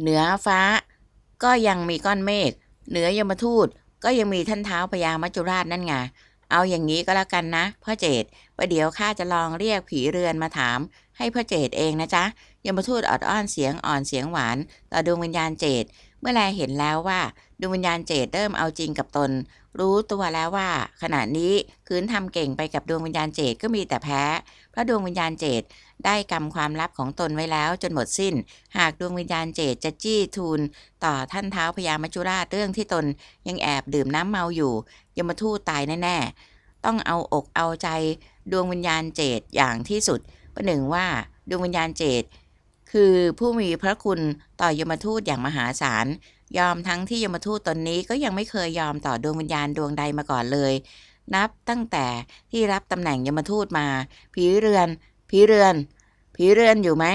เหนือฟ้า ก็ยังมีก้อนเมฆเหนือยมทูตก็ยังมีท่านเท้าพญามัจจุราชนั่นไงเอาอย่างนี้ก็แล้วกันนะพ่อเจดประเดี๋ยวข้าจะลองเรียกผีเรือนมาถาม ให้พ่อเจดเองนะจ๊ะยมทูตออดอ้อนเสียงอ่อนเสียงหวานต่อดวงวิญญาณเจดเมื่อแลเห็นแล้วว่าดวงวิญญาณเจดเริ่มเอาจริงกับตน รู้ตัวแล้วว่า ขณะนี้คืนทำเก่งไปกับดวงวิญญาณเจดก็มีแต่แพ้ เพราะดวงวิญญาณเจดได้กำความลับของตนไว้แล้วจนหมดสิ้น หากดวงวิญญาณเจดจะจี้ทูล ต่อท่านเท้าพญามัจจุราชเรื่องที่ตนยังแอบดื่มน้ำเมาอยู่ยมทูตตายแน่ๆ ต้องเอาอกเอาใจดวงวิญญาณเจดอย่างที่สุด ประหนึ่งว่าดวงวิญญาณเจดคือผู้มีพระคุณต่อยมทูตอย่างมหาศาล ยอมทั้งที่ยมทูตตนนี้ก็ยังไม่เคยยอมต่อดวงวิญญาณดวงใดมาก่อนเลย นับตั้งแต่ที่รับตำแหน่งยมทูตมา ผีเรือน ผีเรือน ผีเรือนอยู่ไหม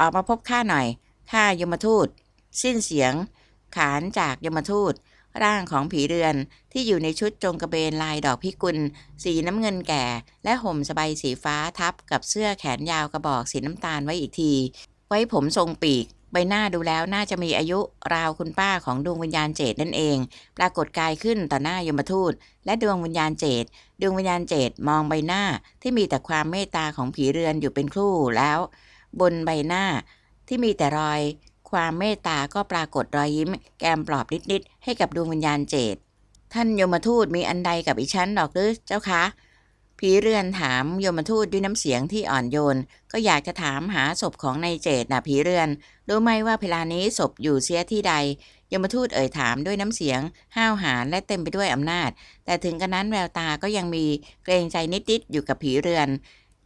ออกมาพบข้าหน่อย ข้ายมทูต สิ้นเสียง ขานจากยมทูต ร่างของผีเรือนที่อยู่ในชุดจงกระเบนลายดอกพิกุล สีน้ำเงินแก่ และห่มสบายสีฟ้าทับกับเสื้อแขนยาวกระบอกสีน้ำตาลไว้อีกที ไว้ผมทรงปีก ใบหน้าดูแล้วน่าจะมีอายุราวคุณป้าของดวงวิญญาณเจดนั่นเอง ปรากฏกายขึ้นต่อหน้ายมทูต และดวงวิญญาณเจดดวงวิญญาณเจดมองใบหน้าที่มีแต่ความเมตตาของผีเรือนอยู่เป็นครู่แล้ว บนใบหน้าที่มีแต่รอย ความเมตตาก็ปรากฏรอยยิ้ม แกมปลอบนิดๆให้กับดวงวิญญาณเจดท่านยมทูตมีอันใดกับอีฉันดอกหรือเจ้าคะ ผีเรือนถามโยมทูตด้วยน้ำเสียงที่อ่อนโยน ก็อยากจะถามหาศพของนายเจดนะผีเรือนรู้ไหมว่าเวลานี้ศพอยู่เสียที่ใดยมทูตเอ่ยถามด้วยน้ำเสียง ห้าวหาญและเต็มไปด้วยอำนาจ แต่ถึงกระนั้นแววตาก็ยังมีเกรงใจนิดๆอยู่กับผีเรือน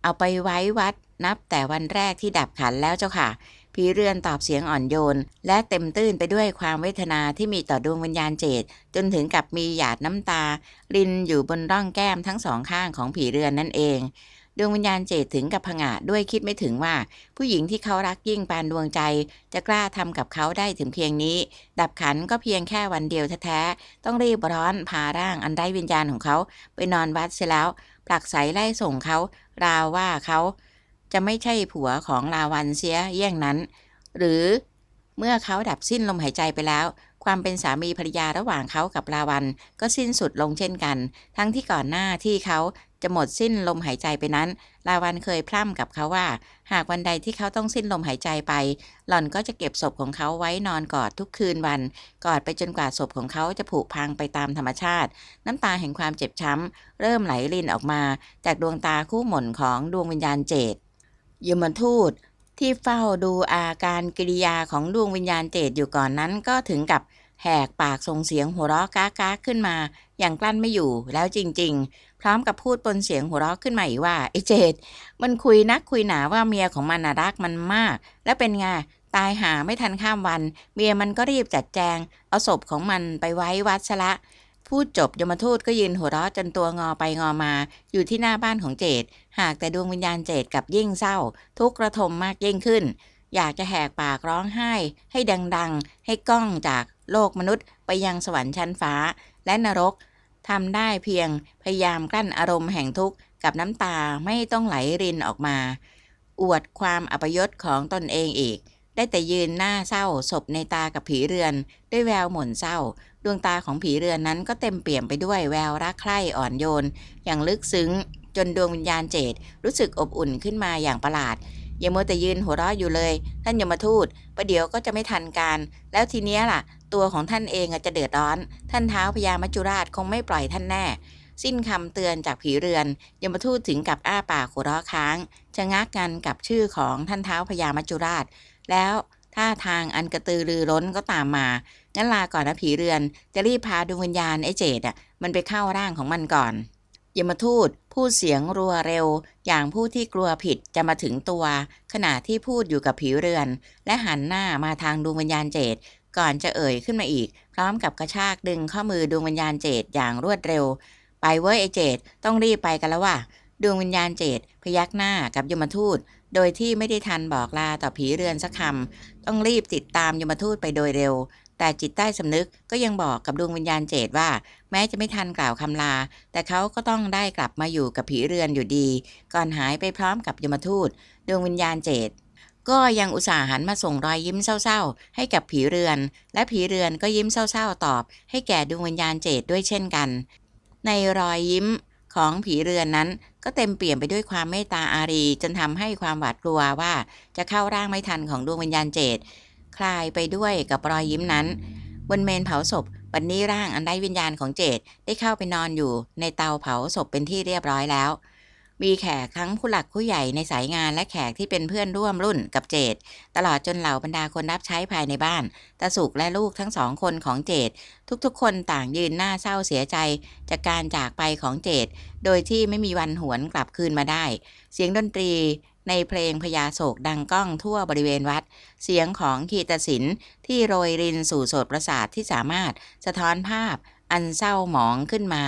เอาไปไว้วัดนับแต่วันแรกที่ดับขันแล้วเจ้าค่ะ ผีเรือนตอบเสียงอ่อนโยน และเต็มตื้นไปด้วยความเวทนาที่มีต่อดวงวิญญาณเจดจนถึงกับมีหยาดน้ำตา รินอยู่บนร่องแก้มทั้งสองข้างของผีเรือนนั่นเอง ดวงวิญญาณเจดถึงกับผงะด้วยคิดไม่ถึงว่า ผู้หญิงที่เขารักยิ่งปานดวงใจ จะกล้าทำกับเขาได้ถึงเพียงนี้ ดับขันก็เพียงแค่วันเดียวแท้ๆต้องรีบร้อนพาร่างอันไร้วิญญาณของเขา ไปนอนวัดเสียแล้วผลักไสไล่ส่งเขา ราวว่าเขา จะไม่ใช่ผัวของลาวันเสียเยี่ยงนั้น หรือเมื่อเขาดับสิ้นลมหายใจไปแล้ว ความเป็นสามีภรรยาระหว่างเขากับลาวัน ก็สิ้นสุดลงเช่นกัน ทั้งที่ก่อนหน้าที่เขาจะหมดสิ้นลมหายใจไปนั้น ลาวันเคยพร่ำกับเขาว่า หากวันใดที่เขาต้องสิ้นลมหายใจไป หล่อนก็จะเก็บศพของเขาไว้นอนกอดทุกคืนวัน กอดไปจนกว่าศพของเขาจะผุพังไปตามธรรมชาติ น้ำตาแห่งความเจ็บช้ำ เริ่มไหลรินออกมา จากดวงตาคู่หม่นของดวงวิญญาณเจด ยมทูตที่เฝ้าดูอาการกิริยาของดวงวิญญาณเจดอยู่ก่อนนั้นก็ถึงกับแหกปากส่งเสียงหัวเราะก้าก้าขึ้นมา อย่างกลั้นไม่อยู่แล้วจริง ๆ พร้อมกับพูดปนเสียงหัวเราะขึ้นมาอีกว่าไอ้เจดมันคุยนักคุยหนาว่าเมียของมันน่ะรักมันมาก แล้วเป็นไงตายหาไม่ทันข้ามวัน เมียมันก็รีบจัดแจง เอาศพของมันไปไว้วัดซะละ พูดจบยมทูตก็ยืนหัวเราะจนตัวงอไปงอมา อยู่ที่หน้าบ้านของเจดหากแต่ดวงวิญญาณเจดกับยิ่งเศร้า ทุกข์ระทมมากยิ่งขึ้น อยากจะแหกปากร้องไห้ ให้ดังๆ ให้ก้องจากโลกมนุษย์ไปยังสวรรค์ชั้นฟ้า และนรกทำได้เพียงพยายามกลั้นอารมณ์แห่งทุกข์กับน้ำตาไม่ต้องไหลรินออกมา อวดความอัปยศของตนเองอีก ได้แต่ยืนหน้าเศร้าศพในตากับผีเรือน ด้วยแววหม่นเศร้า ดวงตาของผีเรือนนั้นก็เต็มเปี่ยมไปด้วยแววรักใคร่อ่อนโยน อย่างลึกซึ้ง จนดวงวิญญาณเจดรู้สึกอบอุ่นขึ้นมาอย่างประหลาดอย่ามัวแต่ยืนหัวเราะอยู่เลย ท่านยมทูตประเดี๋ยวก็จะไม่ทันการ แล้วทีเนี้ยล่ะ ตัวของท่านเองจะเดือดร้อน ท่านเท้าพญามัจจุราชคงไม่ปล่อยท่านแน่ สิ้นคำเตือนจากผีเรือนยมทูตถึงกับอ้าปากหัวเราะค้างชะงักกันกับชื่อของท่านเท้าพญามัจจุราช แล้ว ท่าทางอันกระตือรือร้นก็ตามมา งั้นลาก่อนนะผีเรือน จะรีบพาดวงวิญญาณไอ้เจดอะ มันไปเข้าร่างของมันก่อนยมทูตพูดเสียงรัวเร็ว อย่างผู้ที่กลัวผิดจะมาถึงตัว ขณะที่พูดอยู่กับผีเรือน และหันหน้ามาทางดวงวิญญาณเจดก่อนจะเอ่ยขึ้นมาอีก พร้อมกับกระชากดึงข้อมือดวงวิญญาณเจดอย่างรวดเร็ว ไปเว้ยไอเจดต้องรีบไปกันแล้วว่ะดวงวิญญาณเจดพยักหน้ากับยมทูต โดยที่ไม่ได้ทันบอกลาต่อผีเรือนสักคำต้องรีบติดตามยมทูตไปโดยเร็ว แต่จิตใต้สำนึกก็ยังบอกกับดวงวิญญาณเจดว่า แม้จะไม่ทันกล่าวคำลา แต่เขาก็ต้องได้กลับมาอยู่กับผีเรือนอยู่ดี ก่อนหายไปพร้อมกับยมทูต ดวงวิญญาณเจดก็ยังอุตส่าห์หันมาส่งรอยยิ้มเศร้าๆ ให้กับผีเรือน และผีเรือนก็ยิ้มเศร้าๆตอบ ให้แก่ดวงวิญญาณเจดด้วยเช่นกัน ในรอยยิ้ม ของผีเรือนนั้น ก็เต็มเปี่ยมไปด้วยความเมตตาอารี จนทำให้ความหวาดกลัวว่าจะเข้าร่างไม่ทันของดวงวิญญาณเจตคลายไปด้วยกับรอยยิ้มนั้น บนเมนเผาศพวันนี้ร่างอันไร้วิญญาณของเจตได้เข้าไปนอนอยู่ในเตาเผาศพเป็นที่เรียบร้อยแล้ว มีแขกทั้งผู้หลักผู้ใหญ่ในสายงานและแขกที่เป็นเพื่อนร่วมรุ่นกับเจดตลอดจนเหล่าบรรดาคนรับใช้ภายในบ้านตาสุกและลูกทั้งสองคนของเจดทุกๆ คนต่างยืนหน้าเศร้าเสียใจ จากการจากไปของเจดโดยที่ไม่มีวันหวนกลับคืนมาได้ เสียงดนตรีในเพลงพญาโศกดังก้องทั่วบริเวณวัด เสียงของขีตศิลป์ที่โรยรินสู่โสตประสาทที่สามารถสะท้อนภาพอันเศร้าหมองขึ้นมา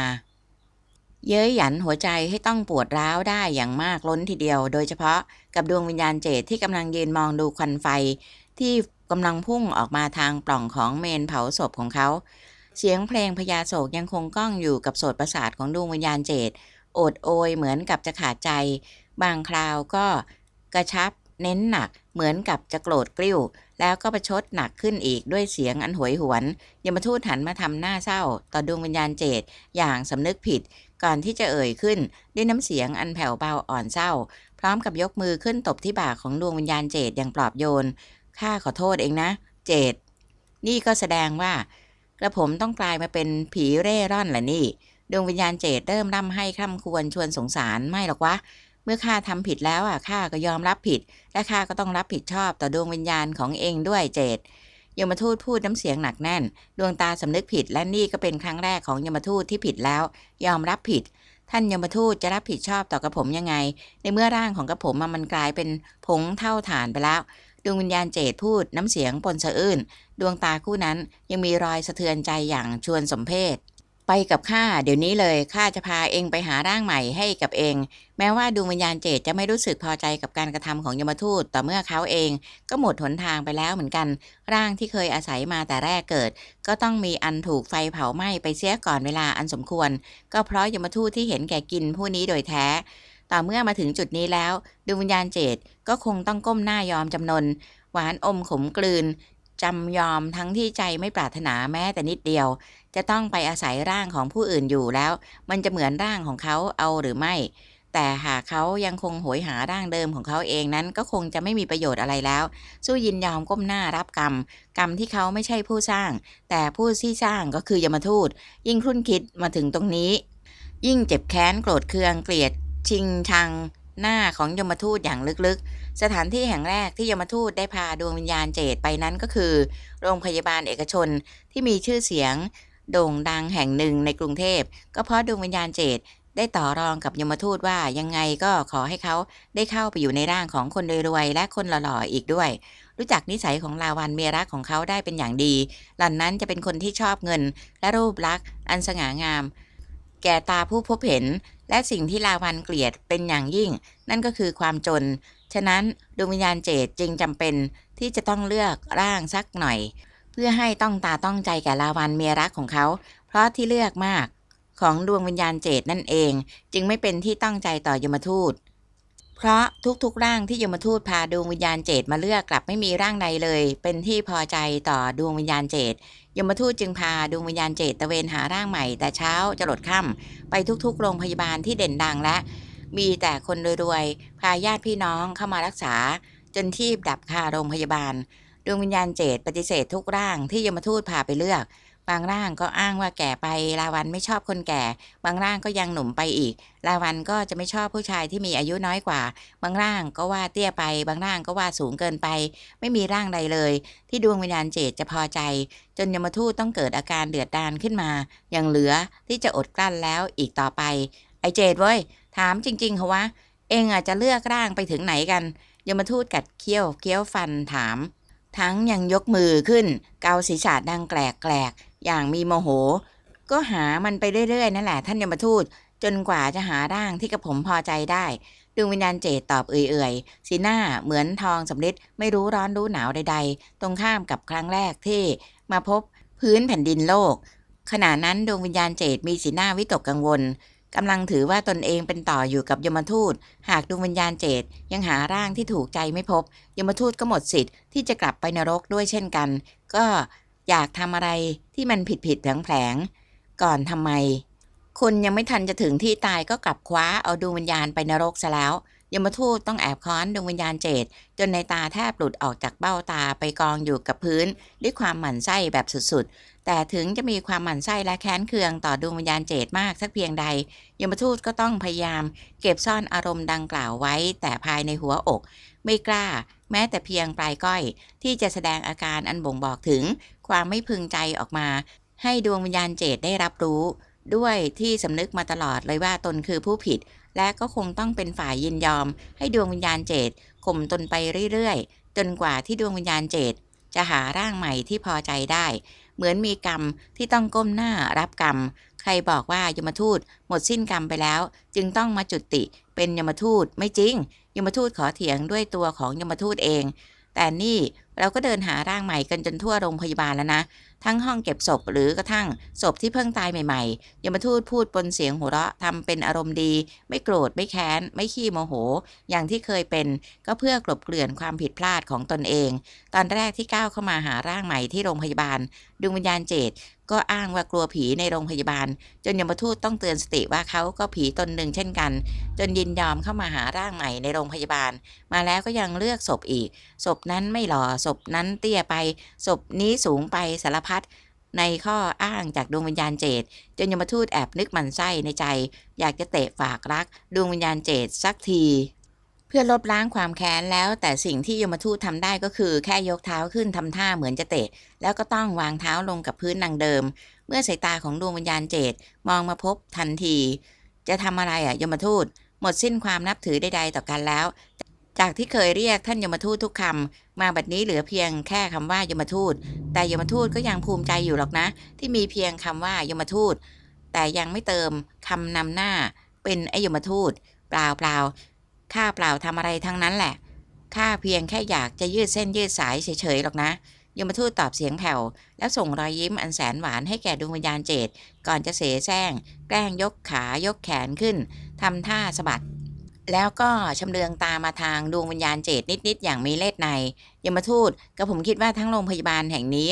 เย้ยหยันหัวใจให้ต้องปวดร้าวได้อย่างมากล้นทีเดียว โดยเฉพาะกับดวงวิญญาณเจตที่กำลังยืนมองดูควันไฟ ที่กำลังพุ่งออกมาทางปล่องของเมนเผาศพของเขา เสียงเพลงพญาโศกยังคงก้องอยู่กับโสตประสาทของดวงวิญญาณเจตโอดโอยเหมือนกับจะขาดใจ บางคราวก็กระชับเน้นหนักเหมือนกับจะโกรธกริ้ว แล้วก็ประชดหนักขึ้นอีกด้วยเสียงอันหวยหวนยมทูตหันมาทำหน้าเศร้า ต่อดวงวิญญาณเจตอย่างสำนึกผิด ก่อนที่จะเอ่ยขึ้นด้วยน้ำเสียงอันแผ่วเบาอ่อนเศร้า พร้อมกับยกมือขึ้นตบที่บ่าของดวงวิญญาณเจตอย่างปลอบโยน ข้าขอโทษเองนะ เจตนี่ก็แสดงว่ากระผมต้องกลายมาเป็นผีเร่ร่อนแหละนี่ ดวงวิญญาณเจตเริ่มร่ำให้คร่ำควรชวนสงสารไม่หรอกวะ เมื่อข้าทำผิดแล้วอะข้าก็ยอมรับผิด และข้าก็ต้องรับผิดชอบต่อดวงวิญญาณของเองด้วยเจต ยมทูตพูดน้ำเสียงหนักแน่น ดวงตาสำนึกผิดและนี่ก็เป็นครั้งแรกของยมทูตที่ผิดแล้ว ยอมรับผิด ท่านยมทูตจะรับผิดชอบต่อกระผมยังไง ในเมื่อร่างของกระผมมันกลายเป็นผงเท่าฐานไปแล้วดวงวิญญาณเจตพูดน้ำเสียงปนสะอื้นดวงตาคู่นั้นยังมีรอยสะเทือนใจอย่างชวนสมเพช ไปกับข้าเดี๋ยวนี้เลยข้าจะพาเองไปหาร่างใหม่ให้กับเอง แม้ว่าดวงวิญญาณเจตจะไม่รู้สึกพอใจกับการกระทำของยมทูตต่อเมื่อเขาเอง ก็หมดหนทางไปแล้วเหมือนกัน ร่างที่เคยอาศัยมาแต่แรกเกิด ก็ต้องมีอันถูกไฟเผาไหม้ไปเสียก่อนเวลาอันสมควร ก็เพราะยมทูตที่เห็นแก่กินผู้นี้โดยแท้ ต่อเมื่อมาถึงจุดนี้แล้วดวงวิญญาณเจตก็คงต้องก้มหน้ายอมจำนน หวานอมขมกลืนจำยอมทั้งที่ใจไม่ปรารถนาแม้แต่นิดเดียว จะต้องไปอาศัยร่างของผู้อื่นอยู่แล้ว มันจะเหมือนร่างของเขาเอาหรือไม่ แต่หากเขายังคงโหยหาร่างเดิมของเขาเองนั้นก็คงจะไม่มีประโยชน์อะไรแล้ว สู้ยินยอมก้มหน้ารับกรรม กรรมที่เขาไม่ใช่ผู้สร้าง แต่ผู้ที่สร้างก็คือยมทูต ยิ่งครุ่นคิดมาถึงตรงนี้ ยิ่งเจ็บแค้นโกรธเคืองเกลียด ชิงชังหน้าของยมทูตอย่างลึกๆ สถานที่แห่งแรกที่ยมทูตได้พาดวงวิญญาณเจตไปนั้นก็คือ โรงพยาบาลเอกชนที่มีชื่อเสียง โด่งดังแห่งหนึ่งในกรุงเทพ ก็เพราะดวงวิญญาณเจตได้ต่อรองกับยมทูตว่ายังไงก็ขอให้เขาได้เข้าไปอยู่ในร่างของคนรวยๆและคนหล่อๆอีกด้วย รู้จักนิสัยของลาวันเมียรักของเขาได้เป็นอย่างดี หล่อนนั้นจะเป็นคนที่ชอบเงิน และรูปลักษณ์อันสง่างาม แก่ตาผู้พบเห็น และสิ่งที่ลาวันเกลียดเป็นอย่างยิ่ง นั่นก็คือความจน ฉะนั้นดวงวิญญาณเจตจึงจำเป็นที่จะต้องเลือกร่างสักหน่อย เพื่อให้ต้องตาต้องใจแก่ลาวันเมียรักของเขา เพราะที่เลือกมากของดวงวิญญาณเจตนั่นเอง จึงไม่เป็นที่ต้องใจต่อยมทูต เพราะทุกๆร่างที่ยมทูตพาดวงวิญญาณเจตมาเลือกกลับไม่มีร่างใดเลย เป็นที่พอใจต่อดวงวิญญาณเจตยมทูตจึงพาดวงวิญญาณเจตตะเวนหาร่างใหม่ แต่เช้าจะหลดค่ำไปทุกๆ โรงพยาบาลที่เด่นดังและ มีแต่คนรวยๆพาญาติพี่น้องเข้ามารักษา จนที่ดับคาโรงพยาบาล ดวงวิญญาณเจตปฏิเสธทุกร่างที่ยมทูตพาไปเลือก บางร่างก็อ้างว่าแก่ไปลาวันไม่ชอบคนแก่ บางร่างก็ยังหนุ่มไปอีก ลาวันก็จะไม่ชอบผู้ชายที่มีอายุน้อยกว่า บางร่างก็ว่าเตี้ยไป บางร่างก็ว่าสูงเกินไป ไม่มีร่างใดเลย ที่ดวงวิญญาณเจตจะพอใจ จนยมทูตต้องเกิดอาการเดือดดานขึ้นมา อย่างเหลือที่จะอดกลั้นแล้วอีกต่อไป ไอเจตเว้ยถามจริงๆเหรอวะเองอาจจะเลือกร่างไปถึงไหนกันยมทูตกัดเคี้ยวเคี้ยวฟันถาม ทั้งยังยกมือขึ้น เกาศีรษะดังแกลกแกลกๆ อย่างมีโมโห ก็หามันไปเรื่อยๆ นั่นแหละท่านยมทูต จนกว่าจะหาร่างที่กระผมพอใจได้ ดวงวิญญาณเจตตอบเอื่อยๆ สีหน้าเหมือนทองสำริดไม่รู้ร้อนรู้หนาวใดๆ ตรงข้ามกับครั้งแรกที่มาพบพื้นแผ่นดินโลก ขณะนั้นดวงวิญญาณเจตมีสีหน้าวิตกกังวล กำลังถือว่าตนเองเป็นต่ออยู่กับยมทูต หากดวงวิญญาณเจตยังหาร่างที่ถูกใจไม่พบ ยมทูตก็หมดสิทธิ์ที่จะกลับไปนรกด้วยเช่นกัน ก็อยากทำอะไรที่มันผิดผิดแผลงแผลงก่อนทำไม คุณยังไม่ทันจะถึงที่ตายก็กลับคว้าเอาดวงวิญญาณไปนรกซะแล้วยมทูตต้องแอบค้อนดวงวิญญาณเจตจนในตาแทบหลุดออกจากเบ้าตาไปกองอยู่กับพื้น ด้วยความหมั่นไส้แบบสุด แต่ถึงจะมีความหมั่นไส้และแค้นเคืองต่อดวงวิญญาณเจตมากสักเพียงใด ยมทูตก็ต้องพยายาม เก็บซ่อนอารมณ์ดังกล่าวไว้ แต่ภายในหัวอก ไม่กล้า แม้แต่เพียงปลายก้อย ที่จะแสดงอาการอันบ่งบอกถึง ความไม่พึงใจออกมา ให้ดวงวิญญาณเจตได้รับรู้ ด้วยที่สำนึกมาตลอดเลยว่าตนคือผู้ผิด และก็คงต้องเป็นฝ่ายยินยอม ให้ดวงวิญญาณเจตข่มตนไปเรื่อยๆจนกว่าที่ดวงวิญญาณเจตจะหาร่างใหม่ที่พอใจได้ เหมือนมีกรรมที่ต้องก้มหน้ารับกรรม ใครบอกว่ายมทูตหมดสิ้นกรรมไปแล้ว จึงต้องมาจุติเป็นยมทูตไม่จริง ยมทูตขอเถียงด้วยตัวของยมทูตเอง แต่นี่เราก็เดินหาร่างใหม่กันจนทั่วโรงพยาบาลแล้วนะ ทั้งห้องเก็บศพหรือกระทั่งศพที่เพิ่งตายใหม่ๆยมทูตพูดปนเสียงหัวเราะทำเป็นอารมณ์ดี ไม่โกรธไม่แค้น ไม่ขี้โมโห อย่างที่เคยเป็น ก็เพื่อกลบเกลื่อนความผิดพลาดของตนเอง ตอนแรกที่ก้าวเข้ามาหาร่างใหม่ที่โรงพยาบาลดวงวิญญาณเจตก็อ้างว่ากลัวผีในโรงพยาบาล จนยมทูตต้องเตือนสติว่าเขาก็ผีตนหนึ่งเช่นกัน จนยินยอมเข้ามาหาร่างใหม่ในโรงพยาบาล มาแล้วก็ยังเลือกศพอีกศพนั้นไม่หล่อศพนั้นเตี้ยไปศพนี้สูงไปสารพัดในข้ออ้างจากดวงวิญญาณเจตจนยมทูตแอบนึกหมันไส้ในใจ อยากจะเตะฝากรัก ดวงวิญญาณเจตสักที เพื่อลบล้างความแค้นแล้ว แต่สิ่งที่ยมทูตทำได้ก็คือแค่ยกเท้าขึ้นทำท่าเหมือนจะเตะ แล้วก็ต้องวางเท้าลงกับพื้นดังเดิม เมื่อสายตาของดวงวิญญาณเจตมองมาพบทันที จะทำอะไรอะยมทูต หมดสิ้นความนับถือใดๆต่อกันแล้ว จากที่เคยเรียกท่านยมทูตทุกคำมาบัดนี้เหลือเพียงแค่คำว่ายมทูต แต่ยมทูตก็ยังภูมิใจอยู่หรอกนะ ที่มีเพียงคำว่ายมทูต แต่ยังไม่เติมคำนำหน้า เป็นไอยมทูต เปล่าเปล่าข้าเปล่าทำอะไรทั้งนั้นแหละข้าเพียงแค่อยากจะยืดเส้นยืดสายเฉยๆหรอกนะยมทูตตอบเสียงแผ่ว แล้วส่งรอยยิ้มอันแสนหวานให้แก่ดวงวิญญาณเจตก่อนจะเสแสร้ง แกล้งยกขายกแขนขึ้นทำท่าสะบัด แล้วก็ชำเลืองตามาทางดวงวิญญาณเจตนิด ๆ อย่างมีเล่ในยมทูตกับผมคิดว่าทั้งโรงพยาบาลแห่งนี้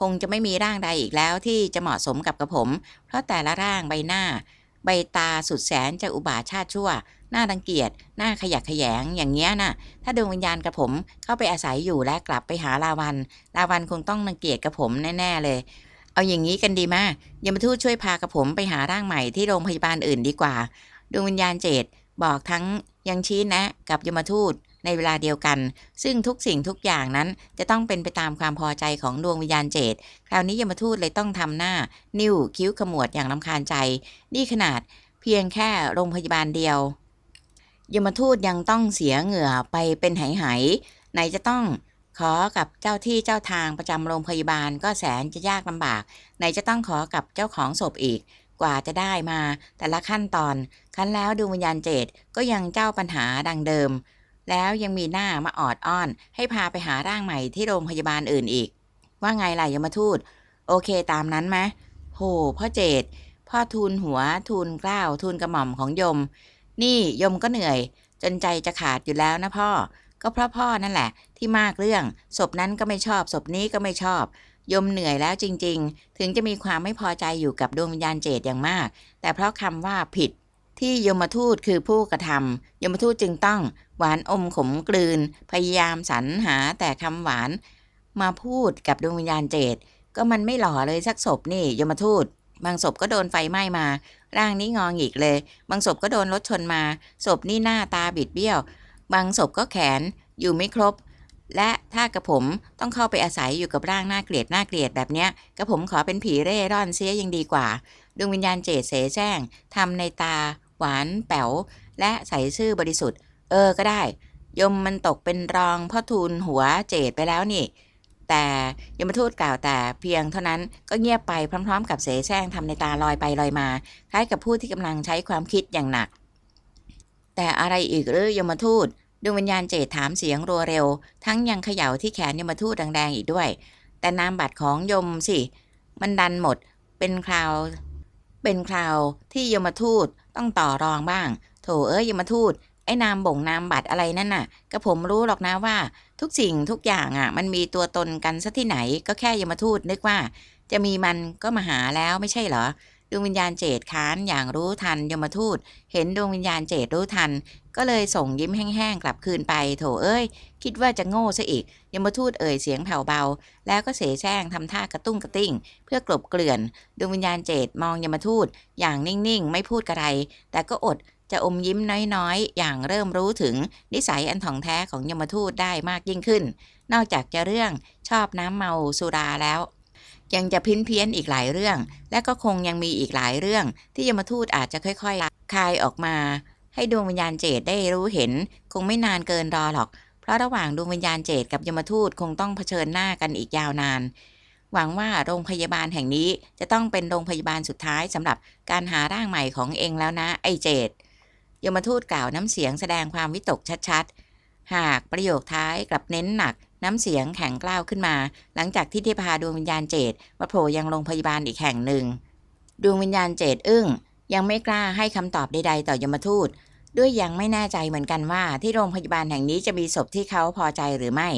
คงจะไม่มีร่างใดอีกแล้วที่จะเหมาะสมกับกระผม เพราะแต่ละร่างใบหน้า ใบตาสุดแสนจะอุบาชาติชั่ว หน้ารังเกียจหน้าขยักขยงอย่างเงี้ยน่ะ ถ้าดวงวิญญาณกระผมเข้าไปอาศัยอยู่และกลับไปหาลาวันลาวันคงต้องรังเกียจกระผมแน่ ๆ เลยเอาอย่างนี้กันดีมากยมทูตช่วยพากระผมไปหาร่างใหม่ที่โรงพยาบาลอื่นดีกว่า ดวงวิญญาณเจต บอกทั้งยังชี้แนะกับยมทูตในเวลาเดียวกัน ซึ่งทุกสิ่งทุกอย่างนั้นจะต้องเป็นไปตามความพอใจของดวงวิญญาณเจต คราวนี้ยมทูตเลยต้องทำหน้า นิ้วคิ้วขมวดอย่างลำคาญใจ นี่ขนาดเพียงแค่โรงพยาบาลเดียวยมทูตยังต้องเสียเหงื่อไปเป็นไหายๆไหนจะต้องขอกับเจ้าที่เจ้าทางประจำโรงพยาบาลก็แสนจะยากลำบาก ไหนจะต้องขอกับเจ้าของศพอีก กว่าจะได้มา แต่ละขั้นตอนครั้นแล้วดวงวิญญาณเจตก็ยังเจ้าปัญหาดังเดิม แล้วยังมีหน้ามาออดอ้อน ให้พาไปหาร่างใหม่ที่โรงพยาบาลอื่นอีก ว่าไงล่ะยมทูต โอเคตามนั้นไหมโหพ่อเจตพ่อทูลหัวทูลเกล้าวทูลกระหม่อมของยม นี่ยมก็เหนื่อย จนใจจะขาดอยู่แล้วนะพ่อ ก็เพราะพ่อนั่นแหละ ที่มากเรื่องศพนั้นก็ไม่ชอบศพนี้ก็ไม่ชอบ ยมเหนื่อยแล้วจริง ๆ ถึงจะมีความไม่พอใจอยู่กับดวงวิญญาณเจตอย่างมาก แต่เพราะคำว่าผิด ที่ยมทูตคือผู้กระทำยมทูตจึงต้อง หวานอมขมกลืน พยายามสรรหาแต่คำหวาน มาพูดกับดวงวิญญาณเจต ก็มันไม่หล่อเลยสักศพนี่ยมทูตบางศพก็โดนไฟไหม้มา ร่างนี้งอหงิกเลย บางศพก็โดนรถชนมา ศพนี่หน้าตาบิดเบี้ยว บางศพก็แขนอยู่ไม่ครบ และถ้ากระผมต้องเข้าไปอาศัยอยู่กับร่างน่าเกลียดน่าเกลียดแบบเนี้ยกระผมขอเป็นผีเร่ร่อนเสียยังดีกว่าดวงวิญญาณเจตเสแสร้งทำในตา หวานแป๋วและใสซื่อบริสุทธิ์ เออก็ได้ ยมมันตกเป็นรองพ่อทูลหัวเจตไปแล้วนี่ แต่ยมทูตกล่าวแต่เพียงเท่านั้นก็เงียบไปพร้อม ๆ กับเสแสร้งทำในตาลอยไปลอยมา คล้ายกับผู้ที่กำลังใช้ความคิดอย่างหนัก แต่อะไรอีกหรือยมทูต ดวงวิญญาณเจตถามเสียงรัวเร็ว ทั้งยังเขย่าที่แขนยมทูตแดงๆอีกด้วย แต่นามบัตรของยมสิ มันดันหมด เป็นคราว เป็นคราวที่ยมทูตต้องต่อรองบ้าง โถเอ้ยยมทูตไอ้นามบ่งนามบัตรอะไรนั่นน่ะ ก็ผมรู้หรอกนะว่า ทุกสิ่งทุกอย่างอะ มันมีตัวตนกันซะที่ไหน ก็แค่ยมทูตนึกว่า จะมีมันก็มาหาแล้วไม่ใช่เหรอดวงวิญญาณเจดค้านอย่างรู้ทันยมทูต เห็นดวงวิญญาณเจดรู้ทัน ก็เลยส่งยิ้มแห้งๆกลับคืนไปโถเอ้ย คิดว่าจะโง่ซะอีกยมทูตเอ่ยเสียงแผ่วเบา แล้วก็เสแสร้งทำท่ากระตุ้งกระติ้ง เพื่อกลบเกลื่อนดวงวิญญาณเจดมองยมทูตอย่างนิ่งๆ ไม่พูดกระไร แต่ก็อดจะอมยิ้มน้อยๆ อย่างเริ่มรู้ถึงนิสัยอันถ่องแท้ของยมทูตได้มากยิ่งขึ้น นอกจากจะเรื่องชอบน้ำเมาสุราแล้วยังจะพิ้นเพี้ยนอีกหลายเรื่อง และก็คงยังมีอีกหลายเรื่องที่ยมทูตอาจจะค่อยๆคายออกมา ให้ดวงวิญญาณเจดได้รู้เห็น คงไม่นานเกินรอหรอก เพราะระหว่างดวงวิญญาณเจดกับยมทูตคงต้องเผชิญหน้ากันอีกยาวนาน หวังว่าโรงพยาบาลแห่งนี้จะต้องเป็นโรงพยาบาลสุดท้ายสำหรับการหาร่างใหม่ของเองแล้วนะไอเจดยมทูตกล่าวน้ำเสียงแสดงความวิตกชัดๆ หากประโยคท้ายกลับเน้นหนักน้ำเสียงแข็งกล้าวขึ้นมา หลังจากที่ได้พาดวงวิญญาณเจดมาโผล่ยังโรงพยาบาลอีกแห่งหนึ่ง ดวงวิญญาณเจดอึ้ง ยังไม่กล้าให้คำตอบใดๆต่อยมทูต ด้วยยังไม่แน่ใจเหมือนกันว่า ที่โรงพยาบาลแห่งนี้จะมีศพที่เขาพอใจหรือไม่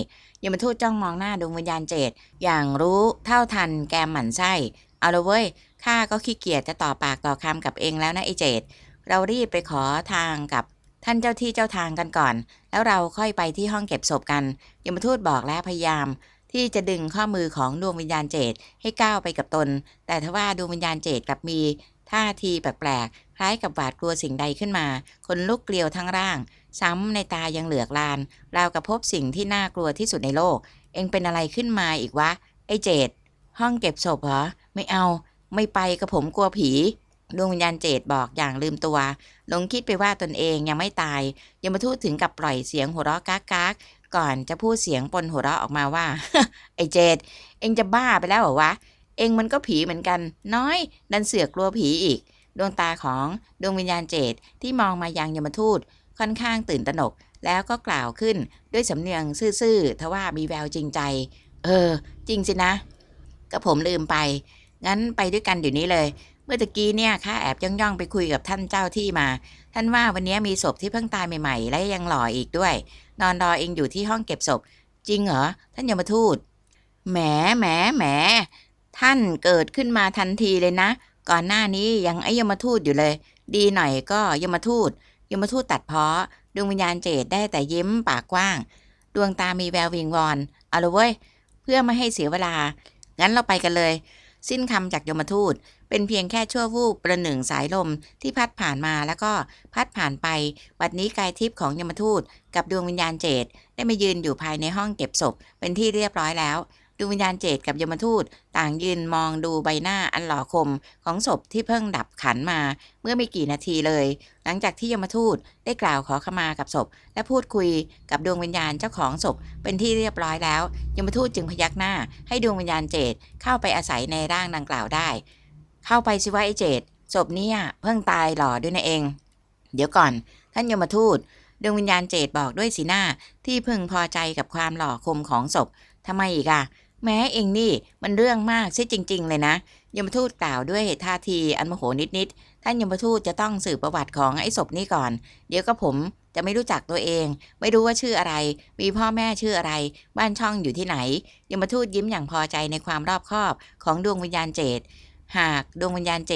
ยมทูตจ้องมองหน้าดวงวิญญาณเจดอย่างรู้เท่าทันแกมหมั่นไส้เอาละเว้ยข้าก็ขี้เกียจจะต่อปากต่อคำกับเองแล้วนะไอเจดเรารีบไปขอทางกับท่านเจ้าที่เจ้าทางกันก่อน แล้วเราค่อยไปที่ห้องเก็บศพกันยมทูตบอกและพยายาม ที่จะดึงข้อมือของดวงวิญญาณเจดให้ก้าวไปกับตน แต่ทว่าดวงวิญญาณเจดกลับมี ท่าทีแปลกๆ คล้ายกับหวาดกลัวสิ่งใดขึ้นมา คนลุกเกลียวทั้งร่าง ซ้ำในตายังเหลือกลาน ราวกับพบสิ่งที่น่ากลัวที่สุดในโลก เองเป็นอะไรขึ้นมาอีกวะ ไอ้เจด ห้องเก็บศพเหรอ ไม่เอา ไม่ไปกับผมกลัวผี ดวงวิญญาณเจดบอกอย่างลืมตัว ลงคิดไปว่าตนเองยังไม่ตาย ยังมาทูตถึงกับปล่อยเสียงหัวเราะกากๆก่อนจะพูดเสียงปนหัวเราะออกมาว่า ไอ้เจด เองจะบ้าไปแล้วเหรอวะ เองมันก็ผีเหมือนกัน น้อย ดันเสือกกลัวผีอีก ดวงตาของดวงวิญญาณเจดที่มองมายังยมทูตค่อนข้างตื่นตระหนก แล้วก็กล่าวขึ้นด้วยสำเนียงซื่อๆทว่ามีแววจริงใจ เออ จริงสินะก็ผมลืมไป งั้นไปด้วยกันเดี๋ยวนี้เลย เมื่อตะกี้เนี่ยข้าแอบย่องๆไปคุยกับท่านเจ้าที่มา ท่านว่าวันนี้มีศพที่เพิ่งตายใหม่ๆ และยังหล่ออีกด้วย นอนรอเองอยู่ที่ห้องเก็บศพ จริงเหรอท่านยมทูตแหมแหมแหม ท่านเกิดขึ้นมาทันทีเลยนะ ก่อนหน้านี้ยังไอ้ยมทูตอยู่เลย ดีหน่อยก็ยมทูตยมทูตตัดเพ้อดวงวิญญาณเจดได้แต่ยิ้มปากกว้าง ดวงตามีแวววิงวอน เอาละเว้ย เพื่อไม่ให้เสียเวลา งั้นเราไปกันเลย สิ้นคำจากยมทูต เป็นเพียงแค่ชั่ววูบประหนึ่งสายลมที่พัดผ่านมาแล้วก็พัดผ่านไป บัดนี้กายทิพย์ของยมทูต กับดวงวิญญาณเจดได้มายืนอยู่ภายในห้องเก็บศพเป็นที่เรียบร้อยแล้ว ดวงวิญญาณเจดกับยมทูต ต่างยืนมองดูใบหน้าอันหล่อคมของศพที่เพิ่งดับขันมา เมื่อไม่กี่นาทีเลย หลังจากที่ยมทูตได้กล่าวขอขมากับศพ และพูดคุยกับดวงวิญญาณเจ้าของศพเป็นที่เรียบร้อยแล้ว ยมทูตจึงพยักหน้า ให้ดวงวิญญาณเจดเข้าไปอาศัยในร่างดังกล่าวได้ เข้าไปสิว่าไอเจดศพนี่ยเพิ่งตายหล่อด้วยนะเอง เดี๋ยวก่อน ท่านยมทูตดวงวิญญาณเจดบอกด้วยสีหน้าที่พึงพอใจกับความหล่อคมของศพทำไมอีกอะ แม้เองนี่มันเรื่องมากใช่จริง ๆ เลยนะยมทูตกล่าวด้วยท่าทีอันโมโหนิดๆท่านยมทูตจะต้องสืบประวัติของไอ้ศพนี้ก่อน เดี๋ยวก็ผมจะไม่รู้จักตัวเอง ไม่รู้ว่าชื่ออะไร มีพ่อแม่ชื่ออะไร บ้านช่องอยู่ที่ไหนยมทูตยิ้มอย่างพอใจในความรอบคอบของดวงวิญญาณเจดหากดวงวิญญาณเจด